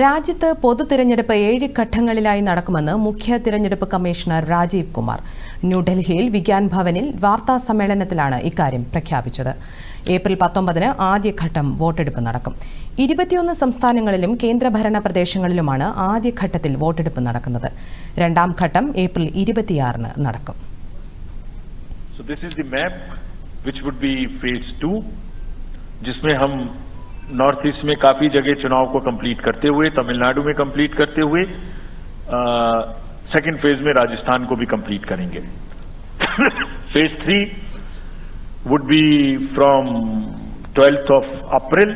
രാജ്യത്ത് പൊതു തിരഞ്ഞെടുപ്പ് ഏഴ് ഘട്ടങ്ങളിലായി നടക്കുമെന്ന് മുഖ്യ തിരഞ്ഞെടുപ്പ് കമ്മീഷണർ രാജീവ് കുമാർ ന്യൂഡൽഹിയിൽ വിഗ്യാൻ ഭവനിൽ വാർത്താ സമ്മേളനത്തിലാണ് ഇക്കാര്യം പ്രഖ്യാപിച്ചത് ഏപ്രിൽ പത്തൊമ്പതിന് ആദ്യഘട്ടം വോട്ടെടുപ്പ് നടക്കും ഇരുപത്തിയൊന്ന് സംസ്ഥാനങ്ങളിലും കേന്ദ്രഭരണ പ്രദേശങ്ങളിലുമാണ് ആദ്യഘട്ടത്തിൽ വോട്ടെടുപ്പ് നടക്കുന്നത് രണ്ടാം ഘട്ടം ഏപ്രിൽ ഇരുപത്തിയാറിന് നടക്കും So this is the map which would be phase two जिसमें हम नॉर्थ ईस्ट में काफ़ी जगह चुनाव को कंप्लीट करते हुए, तमिलनाडु में कंप्लीट करते हुए सेकंड फ़ेज़ में राजस्थान को भी कंप्लीट करेंगे। Phase three would be from twelfth of April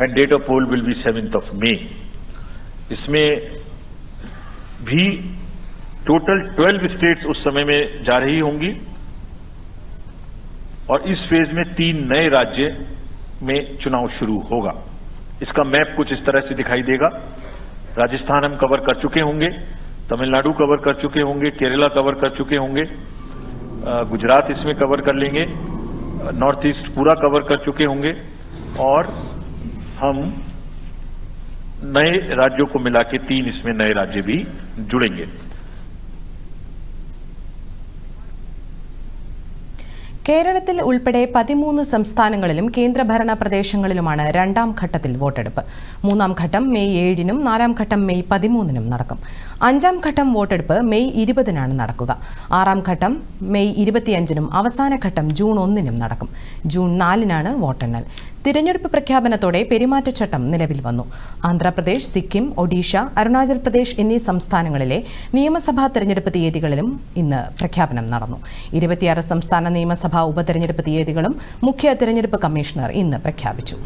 and date of poll will be seventh of May इसमें भी टोटल 12 स्टेट्स उस समय में जा रही होंगी और इस फ़ेज़ में तीन नए राज्य में चुनाव शुरू होगा। इसका मैप कुछ इस तरह से दिखाई देगा। राजस्थान हम कवर कर चुके होंगे, तमिलनाडु कवर कर चुके होंगे, केरला कवर कर चुके होंगे गुजरात इसमें कवर कर लेंगे नॉर्थ ईस्ट पूरा कवर कर चुके होंगे और हम नए राज्यों को मिला के तीन इसमें नए राज्य भी जुड़ेंगे। കേരളത്തിൽ ഉൾപ്പെടെ പതിമൂന്ന് സംസ്ഥാനങ്ങളിലും കേന്ദ്രഭരണ പ്രദേശങ്ങളിലുമാണ് രണ്ടാം ഘട്ടത്തിൽ വോട്ടെടുപ്പ്. മൂന്നാം ഘട്ടം മെയ് ഏഴിനും നാലാം ഘട്ടം മെയ് പതിമൂന്നിനും നടക്കും. അഞ്ചാം ഘട്ടം വോട്ടെടുപ്പ് മെയ് ഇരുപതിനാണ് നടക്കുക. ആറാം ഘട്ടം മെയ് ഇരുപത്തിയഞ്ചിനും അവസാന ഘട്ടം ജൂൺ ഒന്നിനും നടക്കും. ജൂൺ നാലിനാണ് വോട്ടെണ്ണൽ. തിരഞ്ഞെടുപ്പ് പ്രഖ്യാപനത്തോടെ പെരുമാറ്റച്ചട്ടം നിലവിൽ വന്നു. ആന്ധ്രാപ്രദേശ് സിക്കിം ഒഡീഷ അരുണാചൽ പ്രദേശ് എന്നീ സംസ്ഥാനങ്ങളിലെ നിയമസഭാ തെരഞ്ഞെടുപ്പ് തീയതികളിലും ഇന്ന് പ്രഖ്യാപനം നടന്നു. ഇരുപത്തിയാറ് സംസ്ഥാന നിയമസഭാ ഉപതെരഞ്ഞെടുപ്പ് തീയതികളും മുഖ്യ തെരഞ്ഞെടുപ്പ് കമ്മീഷണർ ഇന്ന് പ്രഖ്യാപിച്ചു.